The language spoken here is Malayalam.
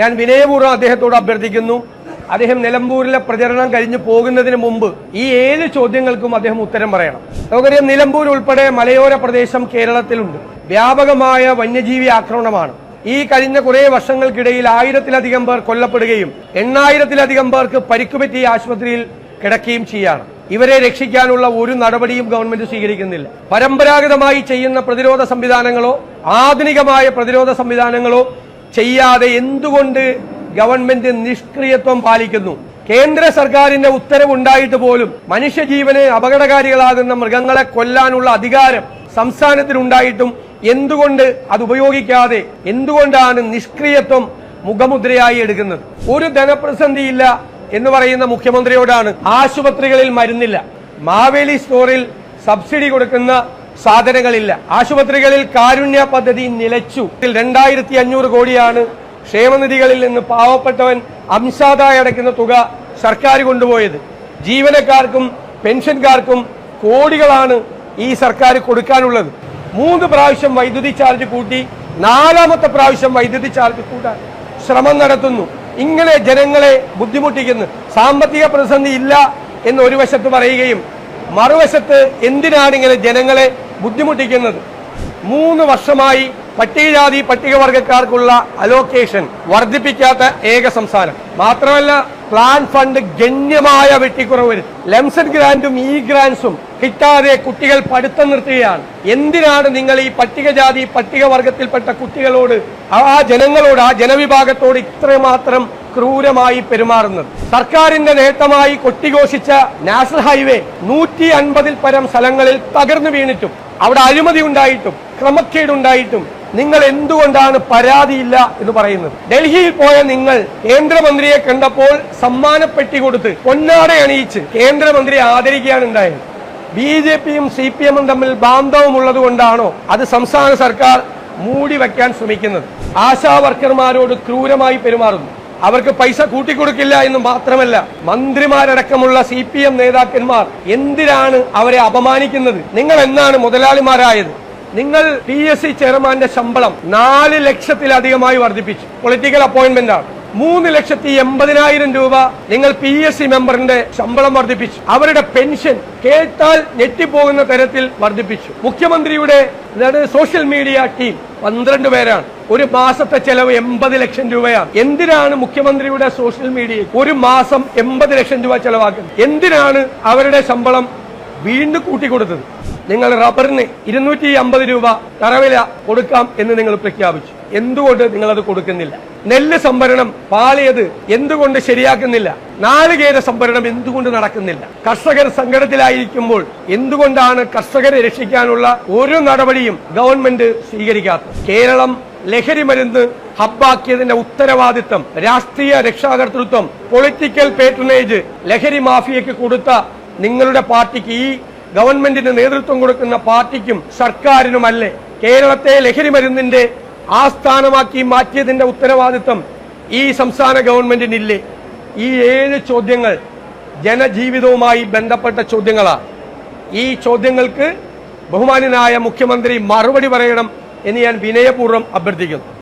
ഞാൻ വിനയപൂർവം അദ്ദേഹത്തോട് അഭ്യർത്ഥിക്കുന്നു. അദ്ദേഹം നിലമ്പൂരിലെ പ്രചരണം കഴിഞ്ഞ് പോകുന്നതിന് മുമ്പ് ഈ ഏഴ് ചോദ്യങ്ങൾക്കും അദ്ദേഹം ഉത്തരം പറയണം. നമുക്കറിയാം നിലമ്പൂർ ഉൾപ്പെടെ മലയോര പ്രദേശം കേരളത്തിലുണ്ട്. വ്യാപകമായ വന്യജീവി ആക്രമണമാണ്. ഈ കഴിഞ്ഞ കുറേ വർഷങ്ങൾക്കിടയിൽ ആയിരത്തിലധികം പേർ കൊല്ലപ്പെടുകയും എണ്ണായിരത്തിലധികം പേർക്ക് പരിക്കുപറ്റി ആശുപത്രിയിൽ കിടക്കുകയും ചെയ്യാണ്. ഇവരെ രക്ഷിക്കാനുള്ള ഒരു നടപടിയും ഗവൺമെന്റ് സ്വീകരിക്കുന്നില്ല. പരമ്പരാഗതമായി ചെയ്യുന്ന പ്രതിരോധ സംവിധാനങ്ങളോ ആധുനികമായ പ്രതിരോധ സംവിധാനങ്ങളോ ചെയ്യാതെ എന്തുകൊണ്ട് ഗവൺമെന്റ് നിഷ്ക്രിയത്വം പാലിക്കുന്നു? കേന്ദ്ര സർക്കാരിന്റെ ഉത്തരവുണ്ടായിട്ട് പോലും മനുഷ്യജീവന് അപകടകാരികളാകുന്ന മൃഗങ്ങളെ കൊല്ലാനുള്ള അധികാരം സംസ്ഥാനത്തിനുണ്ടായിട്ടും എന്തുകൊണ്ട് അത് ഉപയോഗിക്കാതെ എന്തുകൊണ്ടാണ് നിഷ്ക്രിയത്വം മുഖമുദ്രയായി എടുക്കുന്നത്? ഒരു ധനപ്രസന്ധിയില്ല എന്ന് പറയുന്ന മുഖ്യമന്ത്രിയോടാണ് ആശുപത്രികളിൽ മരുന്നില്ല. മാവേലി സ്റ്റോറിൽ സബ്സിഡി കൊടുക്കുന്ന സാധനങ്ങളില്ല. ആശുപത്രികളിൽ കാരുണ്യ പദ്ധതി നിലച്ചു. രണ്ടായിരത്തി അഞ്ഞൂറ് കോടിയാണ് ക്ഷേമനിധികളിൽ നിന്ന് പാവപ്പെട്ടവൻ അംശാദായി അടയ്ക്കുന്ന തുക സർക്കാർ കൊണ്ടുപോയത്. ജീവനക്കാർക്കും പെൻഷൻകാർക്കും കോടികളാണ് ഈ സർക്കാർ കൊടുക്കാനുള്ളത്. മൂന്ന് പ്രാവശ്യം വൈദ്യുതി ചാർജ് കൂട്ടി നാലാമത്തെ പ്രാവശ്യം വൈദ്യുതി ചാർജ് കൂട്ടാൻ ശ്രമം നടത്തുന്നു. ഇങ്ങനെ ജനങ്ങളെ ബുദ്ധിമുട്ടിക്കുന്നു. സാമ്പത്തിക പ്രതിസന്ധി ഇല്ല എന്ന് ഒരു വശത്ത് പറയുകയും മറുവശത്ത് എന്തിനാണ് ഇങ്ങനെ ജനങ്ങളെ ബുദ്ധിമുട്ടിക്കുന്നത്. മൂന്ന് വർഷമായി പട്ടികജാതി പട്ടികവർഗക്കാർക്കുള്ള അലോക്കേഷൻ വർദ്ധിപ്പിക്കാത്ത ഏക സംസ്ഥാനം. മാത്രമല്ല പ്ലാൻ ഫണ്ട് ഗണ്യമായ വെട്ടിക്കുറവ് വരും. ലെംസൺ ഗ്രാന്റും ഇ ഗ്രാൻസും കിട്ടാതെ കുട്ടികൾ പഠിത്തം നിർത്തുകയാണ്. എന്തിനാണ് നിങ്ങൾ ഈ പട്ടികജാതി പട്ടികവർഗത്തിൽപ്പെട്ട കുട്ടികളോട് ആ ജനങ്ങളോട് ആ ജനവിഭാഗത്തോട് ഇത്രമാത്രം ക്രൂരമായി പെരുമാറുന്നത്? സർക്കാരിന്റെ നേട്ടമായി കൊട്ടിഘോഷിച്ച നാഷണൽ ഹൈവേ നൂറ്റി അൻപതിൽ പരം സ്ഥലങ്ങളിൽ തകർന്നു വീണിട്ടും അവിടെ അഴിമതി ഉണ്ടായിട്ടും ക്രമക്കേട് ഉണ്ടായിട്ടും നിങ്ങൾ എന്തുകൊണ്ടാണ് പരാതിയില്ല എന്ന് പറയുന്നത്? ഡൽഹിയിൽ പോയ നിങ്ങൾ കേന്ദ്രമന്ത്രിയെ കണ്ടപ്പോൾ സമ്മാനപ്പെട്ടി കൊടുത്ത് പൊന്നാട അണിയിച്ച് കേന്ദ്രമന്ത്രിയെ ആദരിക്കുകയാണ് ഉണ്ടായത്. ബി ജെ പിയും സി പി എമ്മും തമ്മിൽ ബാന്ധവം കൊണ്ടാണോ അത് സംസ്ഥാന സർക്കാർ മൂടി വയ്ക്കാൻ ശ്രമിക്കുന്നത്? ആശാ വർക്കർമാരോട് ക്രൂരമായി പെരുമാറുന്നു. അവർക്ക് പൈസ കൂട്ടിക്കൊടുക്കില്ല എന്ന് മാത്രമല്ല മന്ത്രിമാരടക്കമുള്ള സി പി എം നേതാക്കന്മാർ എന്തിനാണ് അവരെ അപമാനിക്കുന്നത്? നിങ്ങൾ എന്നാണ് മുതലാളിമാരായത്? നിങ്ങൾ പി എസ് സി ചെയർമാന്റെ ശമ്പളം നാല് ലക്ഷത്തിലധികമായി വർദ്ധിപ്പിച്ചു. പൊളിറ്റിക്കൽ അപ്പോയിന്റ്മെന്റ് ആണ്. മൂന്ന് ലക്ഷത്തി എൺപതിനായിരം രൂപ നിങ്ങൾ പി എസ് സി മെമ്പറിന്റെ ശമ്പളം വർദ്ധിപ്പിച്ചു. അവരുടെ പെൻഷൻ കേട്ടാൽ ഞെട്ടിപ്പോകുന്ന തരത്തിൽ വർദ്ധിപ്പിച്ചു. മുഖ്യമന്ത്രിയുടെ സോഷ്യൽ മീഡിയ ടീം പന്ത്രണ്ട് പേരാണ്. ഒരു മാസത്തെ ചെലവ് എൺപത് ലക്ഷം രൂപയാണ്. എന്തിനാണ് മുഖ്യമന്ത്രിയുടെ സോഷ്യൽ മീഡിയയിൽ ഒരു മാസം എൺപത് ലക്ഷം രൂപ ചെലവാക്കുന്നത്? എന്തിനാണ് അവരുടെ ശമ്പളം വീണ്ടും കൂട്ടിക്കൊടുത്തത്? നിങ്ങൾ റബ്ബറിന് ഇരുന്നൂറ്റി അമ്പത് രൂപ തറവില കൊടുക്കാം എന്ന് നിങ്ങൾ പ്രഖ്യാപിച്ചു. എന്തുകൊണ്ട് നിങ്ങൾ അത് കൊടുക്കുന്നില്ല? നെല്ല് സംഭരണം പാളിയത് എന്തുകൊണ്ട് ശരിയാക്കുന്നില്ല? നാളികേര സംഭരണം എന്തുകൊണ്ട് നടക്കുന്നില്ല? കർഷകർ സങ്കടത്തിലായിരിക്കുമ്പോൾ എന്തുകൊണ്ടാണ് കർഷകരെ രക്ഷിക്കാനുള്ള ഒരു നടപടിയും ഗവൺമെന്റ് സ്വീകരിക്കാത്തത്? കേരളം ലഹരി മരുന്ന് ഹബ്ബാക്കിയതിന്റെ ഉത്തരവാദിത്തം രാഷ്ട്രീയ രക്ഷാകർതൃത്വം പൊളിറ്റിക്കൽ പേട്രണേജ് ലഹരി മാഫിയയ്ക്ക് കൊടുത്ത നിങ്ങളുടെ പാർട്ടിക്ക് ഈ ഗവൺമെന്റിന് നേതൃത്വം കൊടുക്കുന്ന പാർട്ടിക്കും സർക്കാരിനുമല്ലേ? കേരളത്തെ ലഹരി മരുന്നിന്റെ ആസ്ഥാനമാക്കി മാറ്റിയതിന്റെ ഉത്തരവാദിത്തം ഈ സംസ്ഥാന ഗവൺമെന്റിനില്ലേ? ഈ ഏഴ് ചോദ്യങ്ങൾ ജനജീവിതവുമായി ബന്ധപ്പെട്ട ചോദ്യങ്ങളാണ് ഈ ചോദ്യങ്ങൾക്ക് ബഹുമാനനായ മുഖ്യമന്ത്രി മറുപടി പറയണം. എന്ന് ഞാൻ വിനയപൂർവം അഭ്യർത്ഥിക്കുന്നു.